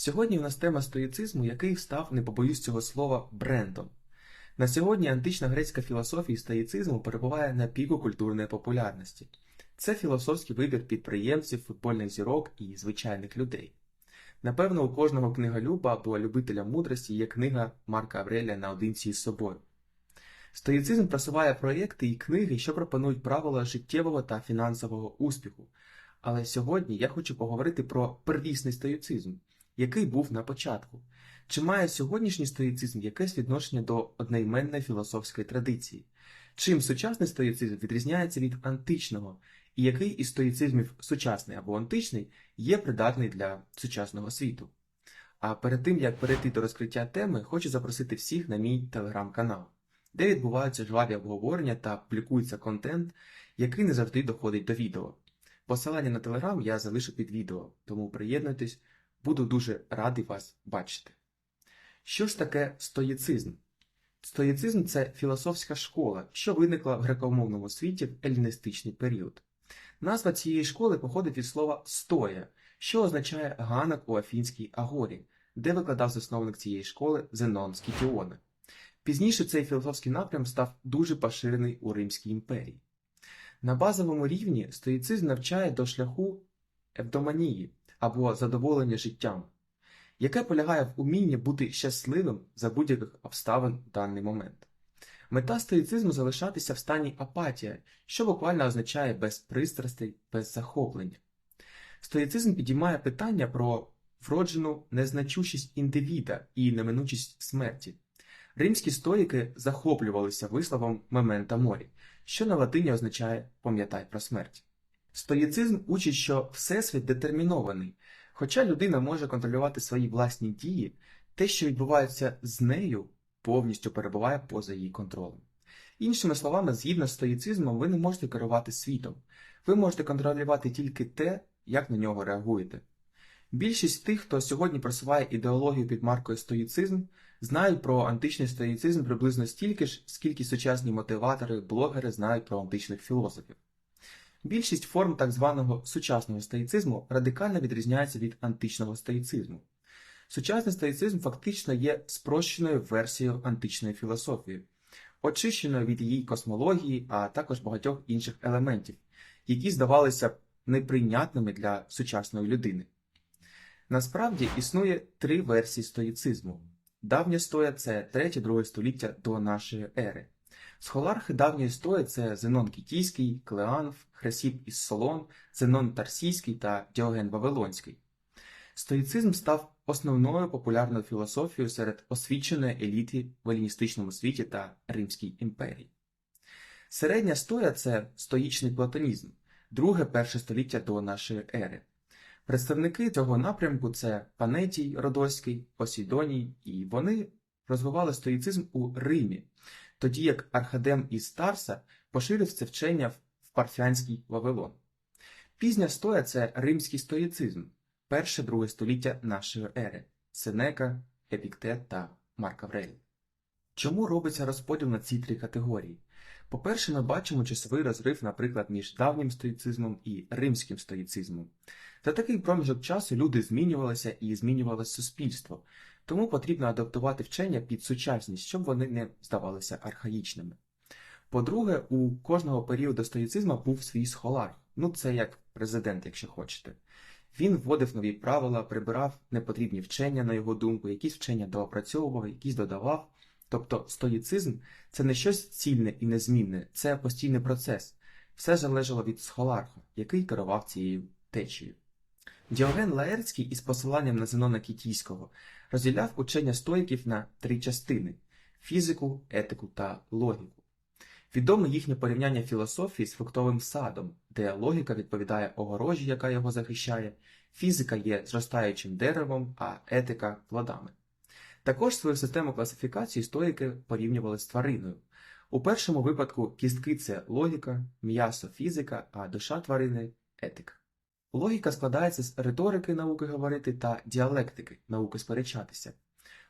Сьогодні у нас тема стоїцизму, який став, не побоюсь цього слова, брендом. На сьогодні антична грецька філософія стоїцизму перебуває на піку культурної популярності. Це філософський вибір підприємців, футбольних зірок і звичайних людей. Напевно, у кожного книголюба або любителя мудрості є книга Марка Аврелія наодинці із собою. Стоїцизм просуває проєкти і книги, що пропонують правила життєвого та фінансового успіху. Але сьогодні я хочу поговорити про первісний стоїцизм, який був на початку. Чи має сьогоднішній стоїцизм якесь відношення до одноіменної філософської традиції? Чим сучасний стоїцизм відрізняється від античного, і який із стоїцизмів сучасний або античний є придатний для сучасного світу? А перед тим як перейти до розкриття теми, хочу запросити всіх на мій телеграм-канал, де відбуваються жваві обговорення та публікується контент, який не завжди доходить до відео. Посилання на телеграм я залишу під відео, тому приєднуйтесь, буду дуже радий вас бачити. Що ж таке стоїцизм? Стоїцизм це філософська школа, що виникла в грекомовному світі в еліністичний період. Назва цієї школи походить від слова стоя, що означає ганок у Афінській агорі, де викладав засновник цієї школи Зенон з Пізніше цей філософський напрям став дуже поширений у Римській імперії. На базовому рівні стоїцизм навчає до шляху евдоманії або задоволення життям, яке полягає в умінні бути щасливим за будь-яких обставин в даний момент. Мета стоїцизму залишатися в стані апатія, що буквально означає без пристрастей, без захоплення. Стоїцизм підіймає питання про вроджену незначущість індивіда і неминучість смерті. Римські стоїки захоплювалися висловом «мемента морі», що на латині означає пам'ятай про смерть. Стоїцизм учить, що всесвіт детермінований, хоча людина може контролювати свої власні дії, те, що відбувається з нею, повністю перебуває поза її контролем. Іншими словами, згідно з стоїцизмом, ви не можете керувати світом, ви можете контролювати тільки те, як на нього реагуєте. Більшість тих, хто сьогодні просуває ідеологію під маркою стоїцизм, знають про античний стоїцизм приблизно стільки ж, скільки сучасні мотиватори, блогери знають про античних філософів. Більшість форм так званого сучасного стоїцизму радикально відрізняється від античного стоїцизму. Сучасний стоїцизм фактично є спрощеною версією античної філософії, очищеною від її космології, а також багатьох інших елементів, які здавалися неприйнятними для сучасної людини. Насправді існує три версії стоїцизму. Давня стоя це 3-2 століття до нашої ери. Схолархи давньої стої це Зенон Кітійський, Клеанф, Хресіп із Солон, Зенон Тарсійський та Діоген Вавилонський. Стоїцизм став основною популярною філософією серед освіченої еліти в еліністичному світі та Римській імперії. Середня стоя це стоїчний платонізм, друге перше століття до нашої ери. Представники цього напрямку це Панетій Родоський, Посейдоній, і вони розвивали стоїцизм у Римі, тоді як Архадем із Тарса поширив це вчення в Парфянський Вавилон. Пізня стоя це римський стоїцизм, перше-друге століття нашої ери Сенека, Епіктет та Марк Аврелій. Чому робиться розподіл на ці три категорії? По-перше, ми бачимо часовий розрив, наприклад, між давнім стоїцизмом і римським стоїцизмом. За такий проміжок часу люди змінювалися і змінювалося суспільство, тому потрібно адаптувати вчення під сучасність, щоб вони не здавалися архаїчними. По-друге, у кожного періоду стоїцизму був свій схолар, ну це як президент, якщо хочете. Він вводив нові правила, прибирав непотрібні вчення, на його думку, якісь вчення доопрацьовував, якісь додавав. Тобто стоїцизм це не щось цільне і незмінне, це постійний процес. Все залежало від схоларха, який керував цією течією. Діоген Лаертський із посиланням на Зенона Кітійського розділяв учення стоїків на три частини фізику, етику та логіку. Відоме їхнє порівняння філософії з фруктовим садом, де логіка відповідає огорожі, яка його захищає, фізика є зростаючим деревом, а етика плодами. Також свою систему класифікації стоїки порівнювали з твариною. У першому випадку кістки це логіка, м'ясо фізика, а душа тварини етика. Логіка складається з риторики науки говорити та діалектики науки сперечатися.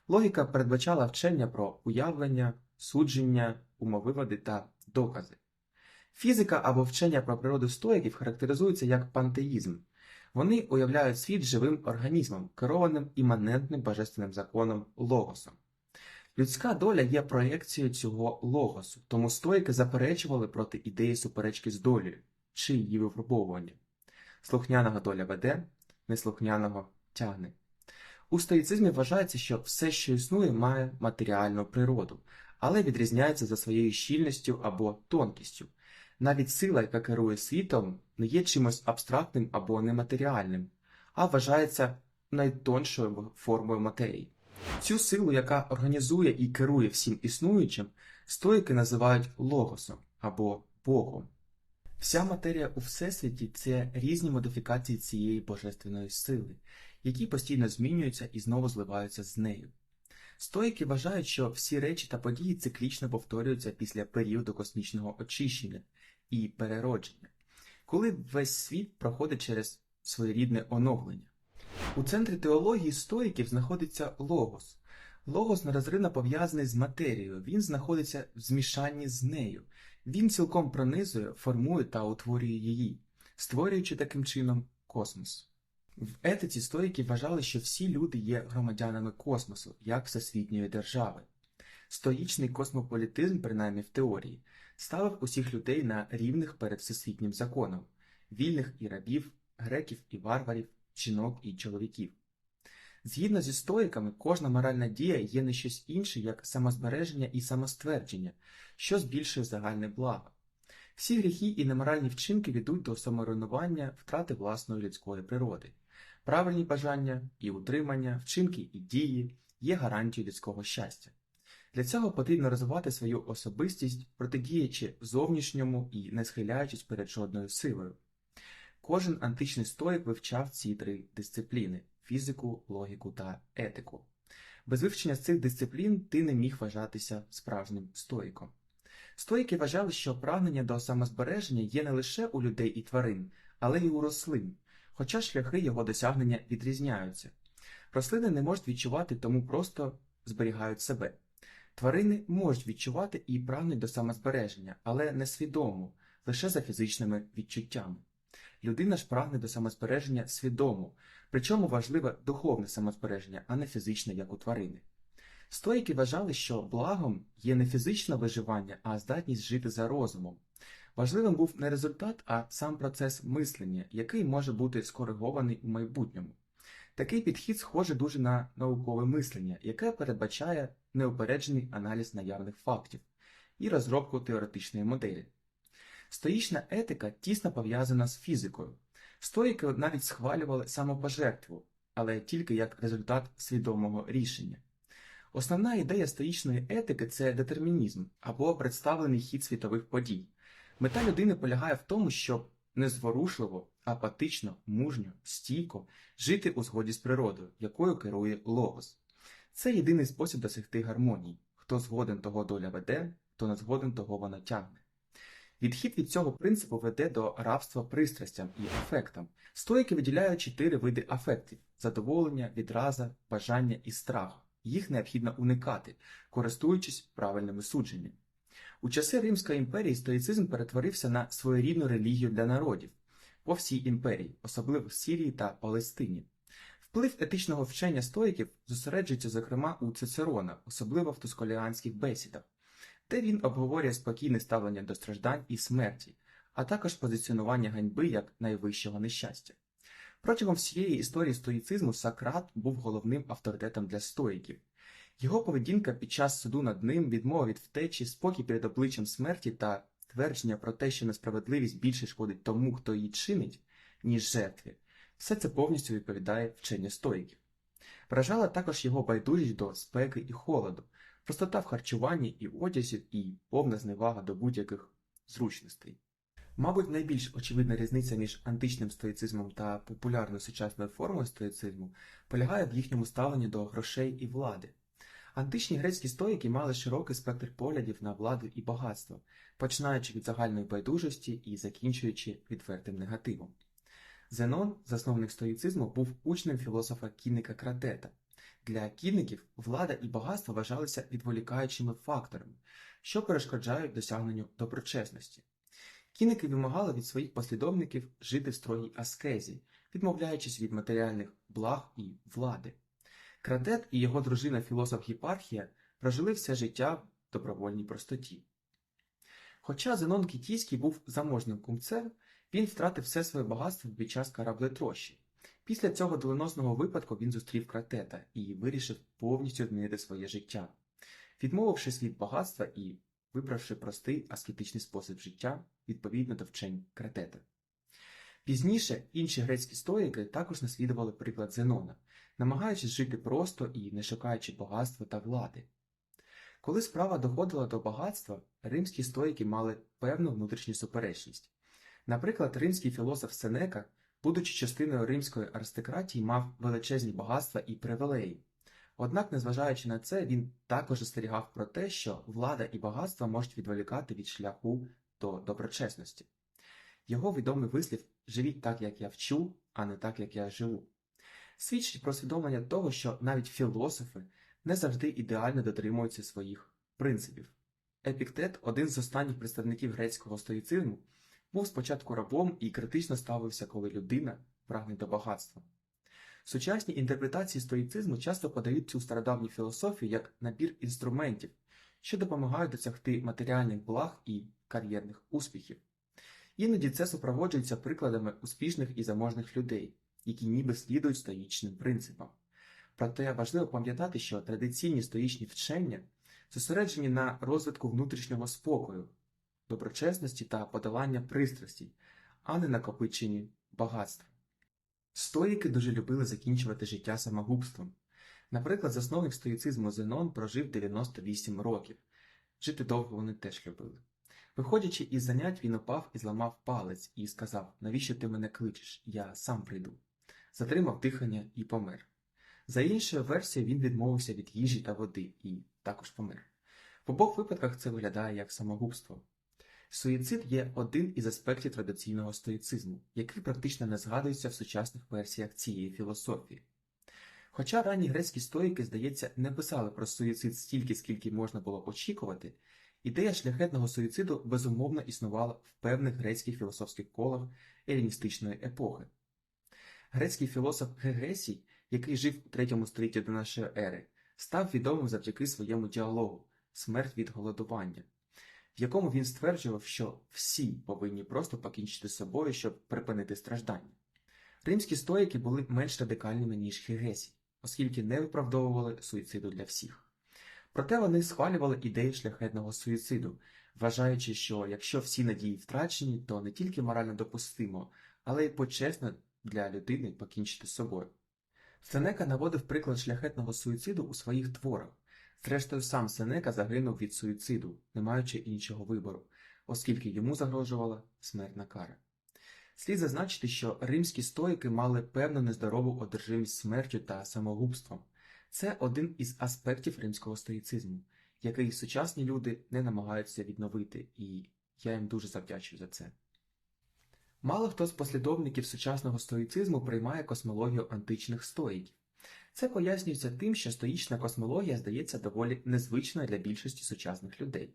Логіка передбачала вчення про уявлення, судження, умовиводи та докази. Фізика або вчення про природу стоїків характеризується як пантеїзм. Вони уявляють світ живим організмом, керованим іманентним божественним законом логосом. Людська доля є проєкцією цього логосу, тому стоїки заперечували проти ідеї суперечки з долею чи її випробовування. Слухняного доля веде, неслухняного тягне. У стоїцизмі вважається, що все, що існує, має матеріальну природу, але відрізняється за своєю щільністю або тонкістю. Навіть сила, яка керує світом, не є чимось абстрактним або нематеріальним, а вважається найтоншою формою матерії. Цю силу, яка організує і керує всім існуючим, стоїки називають логосом або Богом. Вся матерія у Всесвіті це різні модифікації цієї божественної сили, які постійно змінюються і знову зливаються з нею. Стоїки вважають, що всі речі та події циклічно повторюються після періоду космічного очищення і переродження, коли весь світ проходить через своєрідне оновлення. У центрі теології стоїків знаходиться логос. Логос нерозривно пов'язаний з матерією, він знаходиться в змішанні з нею. Він цілком пронизує, формує та утворює її, створюючи таким чином космос. В етиці стоїки вважали, що всі люди є громадянами космосу, як всесвітньої держави. Стоїчний космополітизм, принаймні в теорії, ставив усіх людей на рівних перед всесвітнім законом, вільних і рабів, греків і варварів, жінок і чоловіків. Згідно зі стоїками, кожна моральна дія є не щось інше, як самозбереження і самоствердження, що збільшує загальне благо. Всі гріхи і неморальні вчинки ведуть до саморуйнування втрати власної людської природи. Правильні бажання і утримання, вчинки і дії є гарантією людського щастя. Для цього потрібно розвивати свою особистість, протидіячи зовнішньому і не схиляючись перед жодною силою. Кожен античний стоїк вивчав ці три дисципліни фізику, логіку та етику. Без вивчення цих дисциплін ти не міг вважатися справжнім стоїком. Стоїки вважали, що прагнення до самозбереження є не лише у людей і тварин, але й у рослин, хоча шляхи його досягнення відрізняються. Рослини не можуть відчувати, тому просто зберігають себе. Тварини можуть відчувати і прагнуть до самозбереження, але несвідомо, лише за фізичними відчуттями. Людина ж прагне до самозбереження свідомо, причому важливе духовне самозбереження, а не фізичне, як у тварини. Стоїки вважали, що благом є не фізичне виживання, а здатність жити за розумом. Важливим був не результат, а сам процес мислення, який може бути скоригований у майбутньому. Такий підхід схоже дуже на наукове мислення, яке передбачає неупереджений аналіз наявних фактів і розробку теоретичної моделі. Стоїчна етика тісно пов'язана з фізикою. Стоїки навіть схвалювали самопожертву, але тільки як результат свідомого рішення. Основна ідея стоїчної етики це детермінізм або представлений хід світових подій. Мета людини полягає в тому, щоб незворушливо, апатично, мужньо, стійко жити у згоді з природою, якою керує логос. Це єдиний спосіб досягти гармонії. Хто згоден того доля веде, хто не згоден того вона тягне. Відхід від цього принципу веде до рабства пристрастям і афектам. Стоїки виділяють чотири види афектів задоволення, відраза, бажання і страх. Їх необхідно уникати, користуючись правильними судженнями. У часи Римської імперії стоїцизм перетворився на своєрідну релігію для народів по всій імперії, особливо в Сірії та Палестині. Вплив етичного вчення стоїків зосереджується, зокрема, у Цицерона, особливо в тусколіанських бесідах, де він обговорює спокійне ставлення до страждань і смерті, а також позиціонування ганьби як найвищого нещастя. Протягом всієї історії стоїцизму Сократ був головним авторитетом для стоїків. Його поведінка під час суду над ним, відмова від втечі, спокій перед обличчям смерті та твердження про те, що несправедливість більше шкодить тому, хто її чинить, ніж жертві, все це повністю відповідає вченню стоїків. Вражала також його байдужість до спеки і холоду, простота в харчуванні і одязі і повна зневага до будь-яких зручностей. Мабуть, найбільш очевидна різниця між античним стоїцизмом та популярною сучасною формою стоїцизму полягає в їхньому ставленні до грошей і влади. Античні грецькі стоїки мали широкий спектр поглядів на владу і багатство, починаючи від загальної байдужості і закінчуючи відвертим негативом. Зенон, засновник стоїцизму, був учнем філософа кінника Кратета. Для кінників влада і багатство вважалися відволікаючими факторами, що перешкоджають досягненню доброчесності. Кінники вимагали від своїх послідовників жити в строгій аскезі, відмовляючись від матеріальних благ і влади. Кратет і його дружина філософ Єпархія прожили все життя в добровольній простоті. Хоча Зенон Кітійський був заможним кумцем, він втратив все своє багатство під час кораблетрощі. Після цього доленосного випадку він зустрів кратета і вирішив повністю змінити своє життя, відмовившись від багатства і вибравши простий аскетичний спосіб життя відповідно до вчень кратета. Пізніше інші грецькі стоїки також наслідували приклад Зенона, намагаючись жити просто і не шукаючи багатства та влади. Коли справа доходила до багатства, римські стоїки мали певну внутрішню суперечність. Наприклад, римський філософ Сенека, будучи частиною римської аристократії, мав величезні багатства і привілеї. Однак, незважаючи на це, він також застерігав про те, що влада і багатство можуть відволікати від шляху до доброчесності. Його відомий вислів Живіть так, як я вчу, а не так, як я живу. Свідчить про свідомлення того, що навіть філософи не завжди ідеально дотримуються своїх принципів. Епіктет, один з останніх представників грецького стоїцизму, був спочатку рабом і критично ставився, коли людина прагне до багатства. Сучасні інтерпретації стоїцизму часто подають цю стародавню філософію як набір інструментів, що допомагають досягти матеріальних благ і кар'єрних успіхів. Іноді це супроводжується прикладами успішних і заможних людей, які ніби слідують стоїчним принципам. Проте важливо пам'ятати, що традиційні стоїчні вчення зосереджені на розвитку внутрішнього спокою, доброчесності та подолання пристрастей, а не накопиченні багатства. Стоїки дуже любили закінчувати життя самогубством. Наприклад, засновник стоїцизму Зенон прожив 98 років. Жити довго вони теж любили. Виходячи із занять, він упав і зламав палець і сказав: Навіщо ти мене кличеш? Я сам прийду. Затримав дихання і помер. За іншою версією, він відмовився від їжі та води і також помер. В обох випадках це виглядає як самогубство. Суїцид є один із аспектів традиційного стоїцизму, який практично не згадується в сучасних версіях цієї філософії. Хоча ранні грецькі стоїки, здається, не писали про суїцид стільки, скільки можна було очікувати, ідея шляхетного суїциду безумовно існувала в певних грецьких філософських колах еліністичної епохи. Грецький філософ Гегесій, який жив у третьому столітті до нашої ери, став відомим завдяки своєму діалогу Смерть від голодування в якому він стверджував, що всі повинні просто покінчити з собою, щоб припинити страждання. Римські стоїки були менш радикальними, ніж Хегесі, оскільки не виправдовували суїциду для всіх. Проте вони схвалювали ідею шляхетного суїциду, вважаючи, що якщо всі надії втрачені, то не тільки морально допустимо, але й почесно для людини покінчити з собою. Сенека наводив приклад шляхетного суїциду у своїх творах, Зрештою, сам Сенека загинув від суїциду, не маючи іншого вибору, оскільки йому загрожувала смертна кара. Слід зазначити, що римські стоїки мали певну нездорову одержимість смертю та самогубством. Це один із аспектів римського стоїцизму, який сучасні люди не намагаються відновити, і я їм дуже завдячую за це. Мало хто з послідовників сучасного стоїцизму приймає космологію античних стоїків. Це пояснюється тим, що стоїчна космологія здається доволі незвичною для більшості сучасних людей.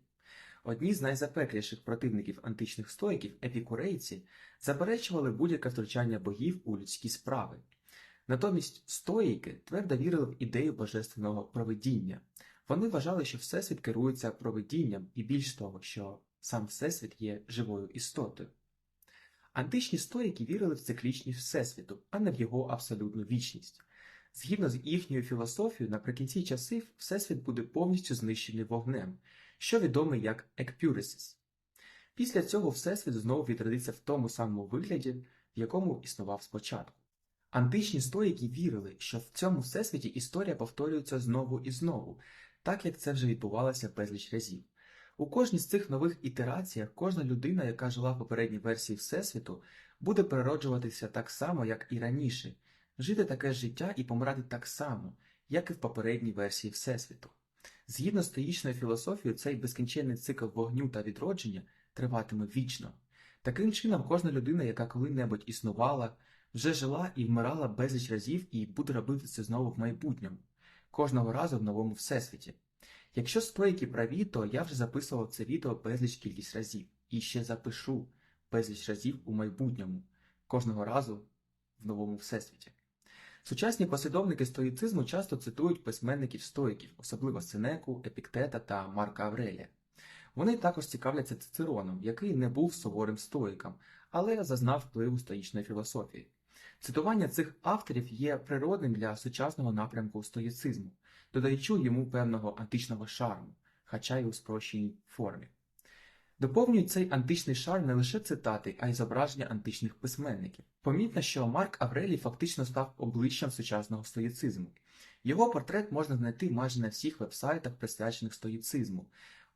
Одні з найзапекліших противників античних стоїків, епікурейці, заперечували будь-яке втручання богів у людські справи. Натомість стоїки твердо вірили в ідею божественного провидіння. Вони вважали, що Всесвіт керується провидінням і більш того, що сам Всесвіт є живою істотою. Античні стоїки вірили в циклічність Всесвіту, а не в його абсолютну вічність. Згідно з їхньою філософією, наприкінці часів Всесвіт буде повністю знищений вогнем, що відомий як екпюрисис. Після цього Всесвіт знову відродиться в тому самому вигляді, в якому існував спочатку. Античні стоїки вірили, що в цьому всесвіті історія повторюється знову і знову, так як це вже відбувалося безліч разів. У кожній з цих нових ітераціях кожна людина, яка жила в попередній версії Всесвіту, буде перероджуватися так само, як і раніше, жити таке життя і помирати так само, як і в попередній версії Всесвіту. Згідно з стоїчною філософією, цей безкінченний цикл вогню та відродження триватиме вічно. Таким чином, кожна людина, яка коли-небудь існувала, вже жила і вмирала безліч разів і буде робити це знову в майбутньому, кожного разу в новому всесвіті. Якщо стоїки праві, то я вже записував це відео безліч кількість разів і ще запишу безліч разів у майбутньому, кожного разу в новому всесвіті. Сучасні послідовники стоїцизму часто цитують письменників стоїків, особливо Сенеку, Епіктета та Марка Аврелія. Вони також цікавляться Цицероном, який не був суворим стоїком, але зазнав впливу стоїчної філософії. Цитування цих авторів є природним для сучасного напрямку стоїцизму, додаючи йому певного античного шарму, хоча й у спрощеній формі. Доповнюють цей античний шар не лише цитати, а й зображення античних письменників. Помітно, що Марк Аврелій фактично став обличчям сучасного стоїцизму. Його портрет можна знайти майже на всіх вебсайтах, присвячених стоїцизму.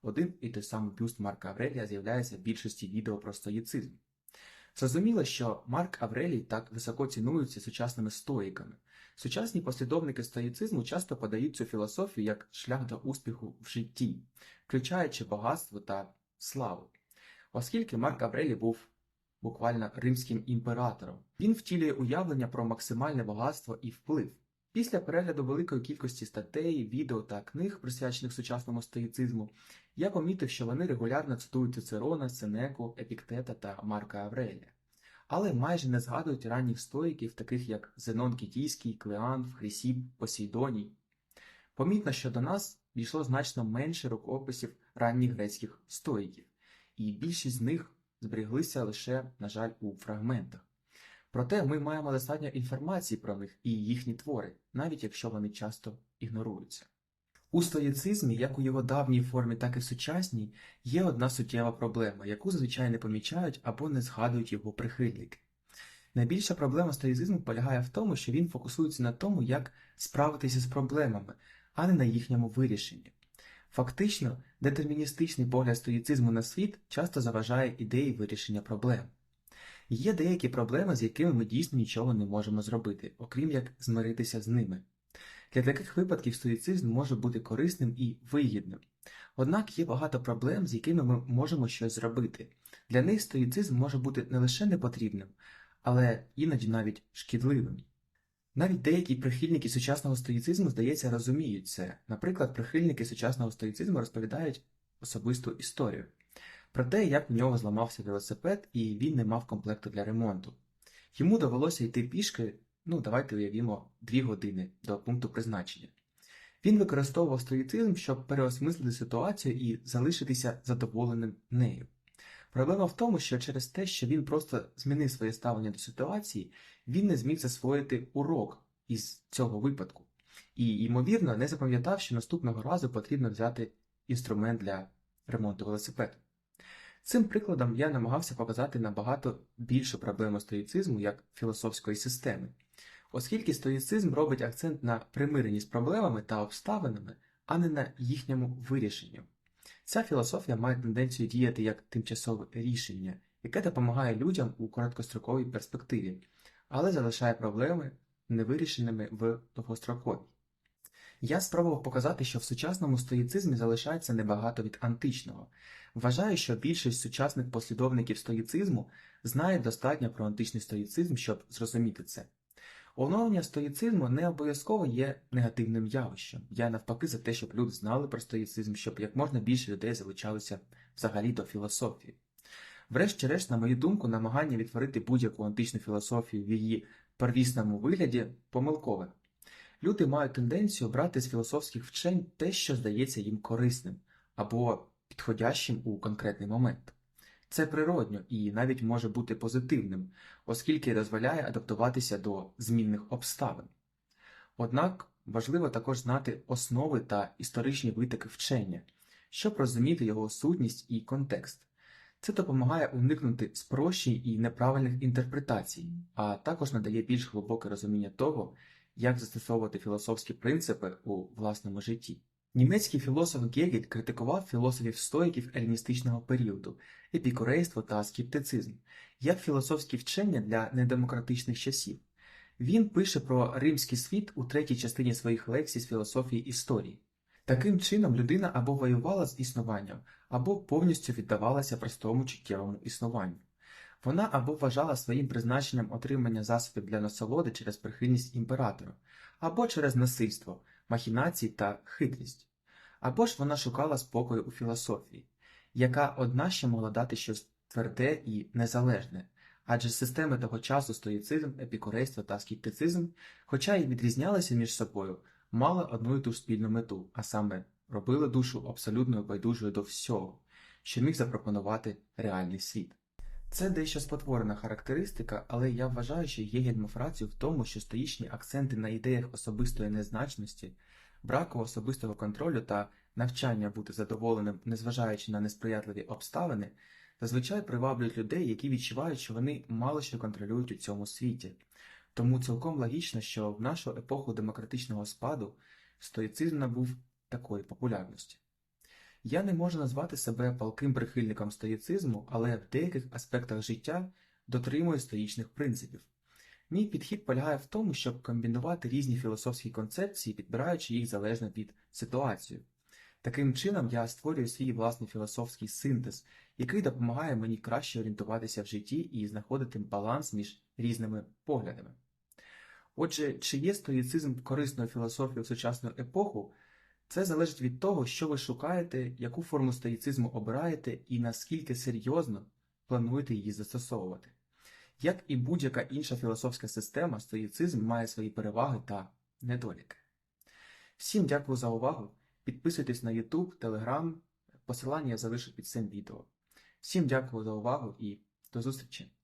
Один і той самий бюст Марка Аврелія з'являється в більшості відео про стоїцизм. Зрозуміло, що Марк Аврелій так високо цінується сучасними стоїками. Сучасні послідовники стоїцизму часто подають цю філософію як шлях до успіху в житті, включаючи багатство та славу. Оскільки Марк Аврелій був буквально римським імператором, він втілює уявлення про максимальне багатство і вплив. Після перегляду великої кількості статей, відео та книг, присвячених сучасному стоїцизму, я помітив, що вони регулярно цитують Цицерона, Сенеку, Епіктета та Марка Аврелія, але майже не згадують ранніх стоїків, таких як Зенон Кітійський, Клеанф, Хрисіп, Посейдоній. Помітно, що до нас дійшло значно менше рукописів ранніх грецьких стоїків, і більшість з них зберіглися лише, на жаль, у фрагментах. Проте ми маємо достатньо інформації про них і їхні твори, навіть якщо вони часто ігноруються. У стоїцизмі, як у його давній формі, так і сучасній, є одна суттєва проблема, яку зазвичай не помічають або не згадують його прихильники. Найбільша проблема стоїцизму полягає в тому, що він фокусується на тому, як справитися з проблемами, а не на їхньому вирішенні. Фактично, детерміністичний погляд стоїцизму на світ часто заважає ідеї вирішення проблем. Є деякі проблеми, з якими ми дійсно нічого не можемо зробити, окрім як змиритися з ними. Для таких випадків стоїцизм може бути корисним і вигідним. Однак є багато проблем, з якими ми можемо щось зробити. Для них стоїцизм може бути не лише непотрібним, але іноді навіть шкідливим. Навіть деякі прихильники сучасного стоїцизму, здається, розуміють це. Наприклад, прихильники сучасного стоїцизму розповідають особисту історію про те, як в нього зламався велосипед і він не мав комплекту для ремонту. Йому довелося йти пішки, ну давайте уявімо, дві години до пункту призначення. Він використовував стоїцизм, щоб переосмислити ситуацію і залишитися задоволеним нею. Проблема в тому, що через те, що він просто змінив своє ставлення до ситуації, він не зміг засвоїти урок із цього випадку. І, ймовірно, не запам'ятав, що наступного разу потрібно взяти інструмент для ремонту велосипеду. Цим прикладом я намагався показати набагато більшу проблему стоїцизму як філософської системи, оскільки стоїцизм робить акцент на примиренні з проблемами та обставинами, а не на їхньому вирішенні. Ця філософія має тенденцію діяти як тимчасове рішення, яке допомагає людям у короткостроковій перспективі, але залишає проблеми невирішеними в довгостроковій. Я спробував показати, що в сучасному стоїцизмі залишається небагато від античного. Вважаю, що більшість сучасних послідовників стоїцизму знають достатньо про античний стоїцизм, щоб зрозуміти це. Оновлення стоїцизму не обов'язково є негативним явищем. Я навпаки за те, щоб люди знали про стоїцизм, щоб як можна більше людей залучалися взагалі до філософії. Врешті-решт, на мою думку, намагання відтворити будь-яку античну філософію в її первісному вигляді помилкове. Люди мають тенденцію брати з філософських вчень те, що здається їм корисним або підходящим у конкретний момент. Це природньо і навіть може бути позитивним, оскільки дозволяє адаптуватися до змінних обставин. Однак важливо також знати основи та історичні витоки вчення, щоб розуміти його сутність і контекст. Це допомагає уникнути спрощень і неправильних інтерпретацій, а також надає більш глибоке розуміння того, як застосовувати філософські принципи у власному житті. Німецький філософ Гегель критикував філософів стоїків еліністичного періоду, епікурейство та скептицизм, як філософські вчення для недемократичних часів. Він пише про римський світ у третій частині своїх лекцій з філософії історії. Таким чином, людина або воювала з існуванням, або повністю віддавалася простому чуттєвому існуванню. Вона або вважала своїм призначенням отримання засобів для насолоди через прихильність імператора, або через насильство, махінації та хитрість, або ж вона шукала спокою у філософії, яка одна ще могла дати щось тверде і незалежне, адже системи того часу стоїцизм, епікурейство та скептицизм, хоча й відрізнялися між собою, мали одну і ту ж спільну мету, а саме робили душу абсолютно байдужою до всього, що міг запропонувати реальний світ. Це дещо спотворена характеристика, але я вважаю, що Єгель мав рацію в тому, що стоїчні акценти на ідеях особистої незначності, браку особистого контролю та навчання бути задоволеним, незважаючи на несприятливі обставини, зазвичай приваблюють людей, які відчувають, що вони мало що контролюють у цьому світі. Тому цілком логічно, що в нашу епоху демократичного спаду стоїцизм набув такої популярності. Я не можу назвати себе палким прихильником стоїцизму, але в деяких аспектах життя дотримую стоїчних принципів. Мій підхід полягає в тому, щоб комбінувати різні філософські концепції, підбираючи їх залежно від ситуації. Таким чином, я створюю свій власний філософський синтез, який допомагає мені краще орієнтуватися в житті і знаходити баланс між різними поглядами. Отже, чи є стоїцизм корисною філософією в сучасну епоху, це залежить від того, що ви шукаєте, яку форму стоїцизму обираєте і наскільки серйозно плануєте її застосовувати. Як і будь-яка інша філософська система, стоїцизм має свої переваги та недоліки. Всім дякую за увагу. Підписуйтесь на YouTube, Telegram, посилання я залишу під цим відео. Всім дякую за увагу і до зустрічі!